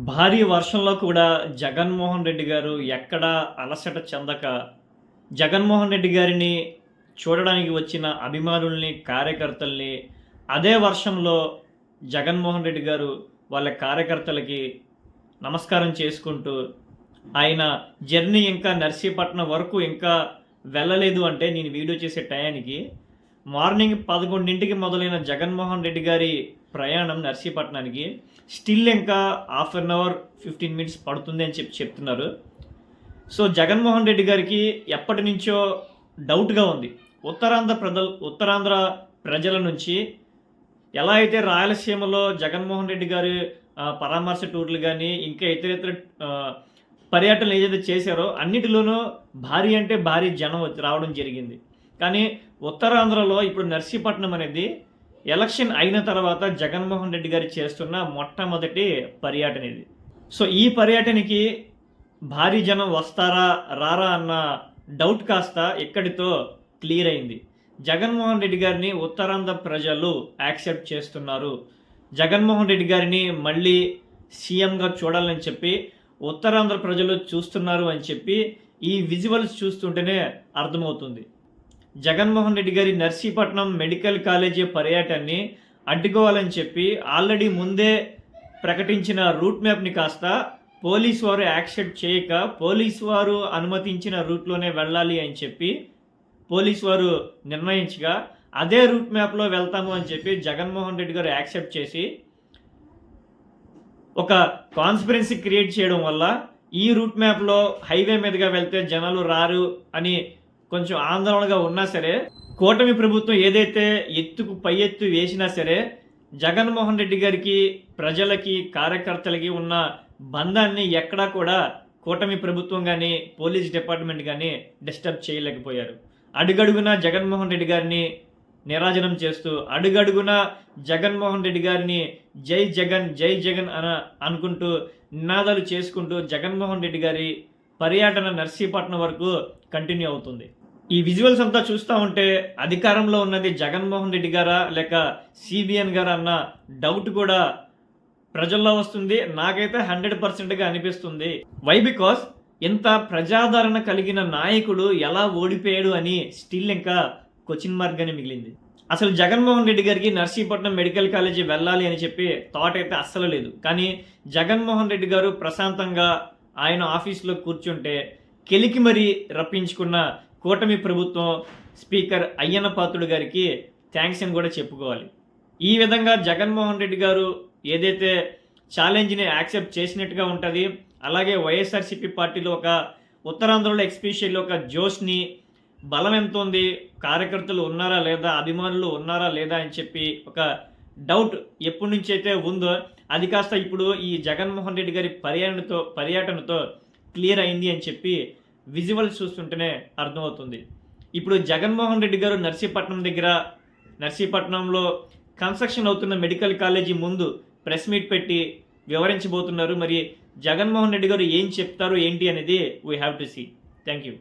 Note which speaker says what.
Speaker 1: భారీ వర్షంలో కూడా జగన్మోహన్ రెడ్డి గారు ఎక్కడా అలసట చెందక జగన్మోహన్ రెడ్డి గారిని చూడడానికి వచ్చిన అభిమానుల్ని కార్యకర్తల్ని అదే వర్షంలో జగన్మోహన్ రెడ్డి గారు వాళ్ళ కార్యకర్తలకి నమస్కారం చేసుకుంటూ ఆయన జర్నీ ఇంకా నర్సీపట్నం వరకు ఇంకా వెళ్ళలేదు అంటే నేను వీడియో చేసే టయానికి మార్నింగ్ పదకొండింటికి మొదలైన జగన్మోహన్ రెడ్డి గారి ప్రయాణం నర్సీపట్నానికి. స్టిల్ ఇంకా half an hour fifteen minutes పడుతుంది అని చెప్పి చెప్తున్నారు. సో జగన్మోహన్ రెడ్డి గారికి ఎప్పటి నుంచో డౌట్గా ఉంది. ఉత్తరాంధ్ర ప్రజల ఉత్తరాంధ్ర ప్రజల నుంచి ఎలా అయితే రాయలసీమలో జగన్మోహన్ రెడ్డి గారు పరామర్శ టూర్లు కానీ ఇంకా ఇతర ఇతర పర్యటనలు ఏదైతే చేశారో అన్నిటిలోనూ భారీ అంటే భారీ జనం రావడం జరిగింది. కానీ ఉత్తరాంధ్రలో ఇప్పుడు నర్సీపట్నం అనేది ఎలక్షన్ అయిన తర్వాత జగన్మోహన్ రెడ్డి గారు చేస్తున్న మొట్టమొదటి పర్యటన ఇది. సో ఈ పర్యటనకి భారీ జనం వస్తారా రారా అన్న డౌట్ కాస్త ఇక్కడితో క్లియర్ అయింది. జగన్మోహన్ రెడ్డి గారిని ఉత్తరాంధ్ర ప్రజలు యాక్సెప్ట్ చేస్తున్నారు. జగన్మోహన్ రెడ్డి గారిని మళ్ళీ సీఎంగా చూడాలని చెప్పి ఉత్తరాంధ్ర ప్రజలు చూస్తున్నారు అని చెప్పి ఈ విజువల్స్ చూస్తుంటేనే అర్థమవుతుంది. జగన్మోహన్ రెడ్డి గారి నర్సీపట్నం మెడికల్ కాలేజీ పర్యటనని అడ్డుకోవాలని చెప్పి ఆల్రెడీ ముందే ప్రకటించిన రూట్ మ్యాప్ని కాస్త పోలీస్ వారు యాక్సెప్ట్ చేయక పోలీస్ వారు అనుమతించిన రూట్లోనే వెళ్ళాలి అని చెప్పి పోలీస్ వారు నిర్ణయించగా అదే రూట్ మ్యాప్లో వెళ్తాము అని చెప్పి జగన్మోహన్ రెడ్డి గారు యాక్సెప్ట్ చేసి ఒక కాన్స్పిరెన్సీ క్రియేట్ చేయడం వల్ల ఈ రూట్ మ్యాప్లో హైవే మీదుగా వెళ్తే జనాలు రారు అని కొంచెం ఆందోళనగా ఉన్నా సరే కూటమి ప్రభుత్వం ఏదైతే ఎత్తుకు పై ఎత్తు వేసినా సరే జగన్మోహన్ రెడ్డి గారికి ప్రజలకి కార్యకర్తలకి ఉన్న బంధాన్ని ఎక్కడా కూడా కూటమి ప్రభుత్వం కానీ పోలీస్ డిపార్ట్మెంట్ కానీ డిస్టర్బ్ చేయలేకపోయారు. అడుగడుగున జగన్మోహన్ రెడ్డి గారిని నిరాజనం చేస్తూ అడుగడుగున జగన్మోహన్ రెడ్డి గారిని జై జగన్ జై జగన్ అన అనుకుంటూ నినాదాలు చేసుకుంటూ జగన్మోహన్ రెడ్డి గారి పర్యటన నర్సీపట్నం వరకు కంటిన్యూ అవుతుంది. ఈ విజువల్స్ అంతా చూస్తూ ఉంటే అధికారంలో ఉన్నది జగన్మోహన్ రెడ్డి గారా లేక సిబిఎన్ గారా అన్న డౌట్ కూడా ప్రజల్లో వస్తుంది. నాకైతే హండ్రెడ్ పర్సెంట్గా అనిపిస్తుంది. వై బికాస్ ఇంత ప్రజాదరణ కలిగిన నాయకుడు ఎలా ఓడిపోయాడు అని స్టిల్ ఇంకా క్వశ్చన్ మార్క్గానే మిగిలింది. అసలు జగన్మోహన్ రెడ్డి గారికి నర్సీపట్నం మెడికల్ కాలేజీ వెళ్ళాలి అని చెప్పి థాట్ అయితే అస్సలు లేదు. కానీ జగన్మోహన్ రెడ్డి గారు ప్రశాంతంగా ఆయన ఆఫీస్లో కూర్చుంటే కెలికి మరీ రప్పించుకున్న కూటమి ప్రభుత్వం స్పీకర్ అయ్యన్న పాత్రుడు గారికి థ్యాంక్స్ అని కూడా చెప్పుకోవాలి. ఈ విధంగా జగన్మోహన్ రెడ్డి గారు ఏదైతే ఛాలెంజ్ని యాక్సెప్ట్ చేసినట్టుగా ఉంటుంది అలాగే వైఎస్ఆర్సీపీ పార్టీలో ఒక ఉత్తరాంధ్రలో ఎక్స్పెషల్లీ ఒక జోష్ని బలం ఎంత ఉంది కార్యకర్తలు ఉన్నారా లేదా అభిమానులు ఉన్నారా లేదా అని చెప్పి ఒక డౌట్ ఎప్పటి నుంచి అయితే ఉందో అది కాస్త ఇప్పుడు ఈ జగన్మోహన్ రెడ్డి గారి పర్యటనతో పర్యటనతో క్లియర్ అయింది అని చెప్పి విజువల్స్ చూస్తుంటేనే అర్థమవుతుంది. ఇప్పుడు జగన్మోహన్ రెడ్డి గారు నర్సీపట్నం దగ్గర నర్సీపట్నంలో కన్స్ట్రక్షన్ అవుతున్న మెడికల్ కాలేజీ ముందు ప్రెస్ మీట్ పెట్టి వివరించబోతున్నారు. మరి జగన్మోహన్ రెడ్డి గారు ఏం చెప్తారు ఏంటి అనేది we have to see thank you